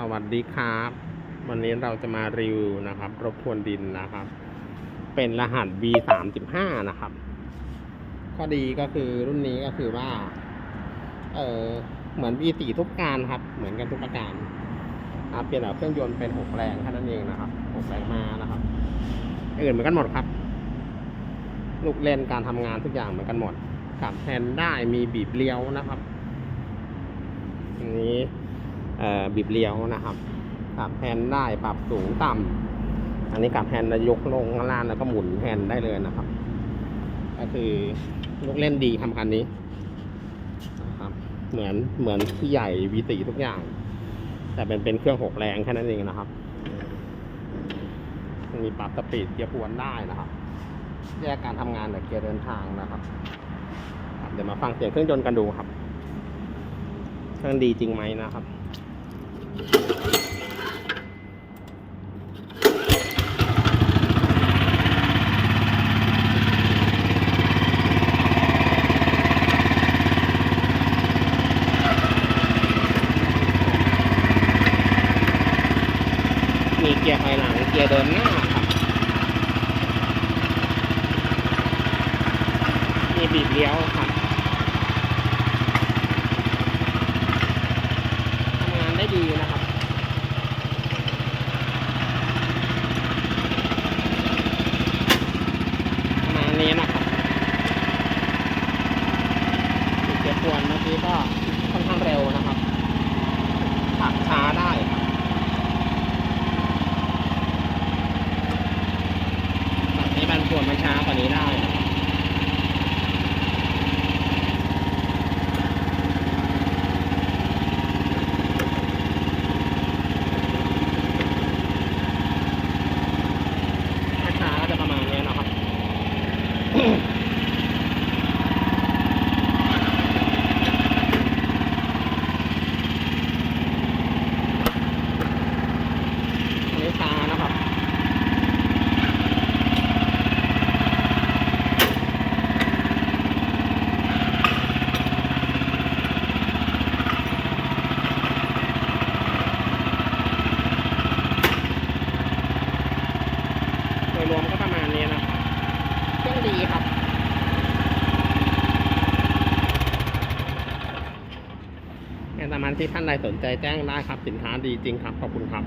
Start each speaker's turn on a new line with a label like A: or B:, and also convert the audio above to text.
A: สวัสดีครับ วันนี้เราจะมารีวิวนะครับ รบพรวนดินนะครับ เป็นรหัส B สามสิบห้านะครับ ข้อดีก็คือรุ่นนี้ก็คือว่า เออเหมือน B สี่ทุกการครับ เหมือนกันทุกประการเปลี่ยนเครื่องยนต์เป็นหกแรงแค่นั้นเองนะครับหกแรงมานะครับอื่นเหมือนกันหมดครับ ลูกเล่นการทำงานทุกอย่างเหมือนกันหมดขับแฮนด์ได้มีบีบเลี้ยวนะครับอันนี้ บีบเลี้ยวนะครับขับแฮนด์ได้ปรับสูงต่ำอันนี้ขับแฮนด์แล้วยกลงข้างล่างแล้วก็หมุนแฮนด์ได้เลยนะครับ ก็คือลูกเล่นดีทำคันนี้นะครับ เหมือนเหมือนที่ใหญ่วีตีทุกอย่าง แต่เป็นเป็นเครื่องหกแรงแค่นั้นเองนะครับ มีปรับสปีดเกียร์พวนได้นะครับ แยกการทำงานจากเกียร์เดินทางนะครับ เดี๋ยวมาฟังเสียงเครื่องยนต์กันดูครับ เครื่องดีจริงไหมนะครับ มีเกียร์ถอยหลังเกียร์เดินหน้าครับมีบีบเลี้ยวครับทำงานได้ดีนะครับ ประมาณนี้นะครับบีบเกียร์ ควรเมื่อกี้ก็ค่อนข้างเร็วนะครับขับช้าได้ครับแบบนี้มันควรมันช้ากว่านี้ได้นะครับ ราคาก็จะประมาณนี้นะครับ อันนี้ช้านะครับ โดยรวมก็ประมาณนี้นะครับเครื่องดีครับ แนะนำมันที่ท่านใดสนใจแจ้งได้ครับ สินค้าดีจริงครับ ขอบคุณครับ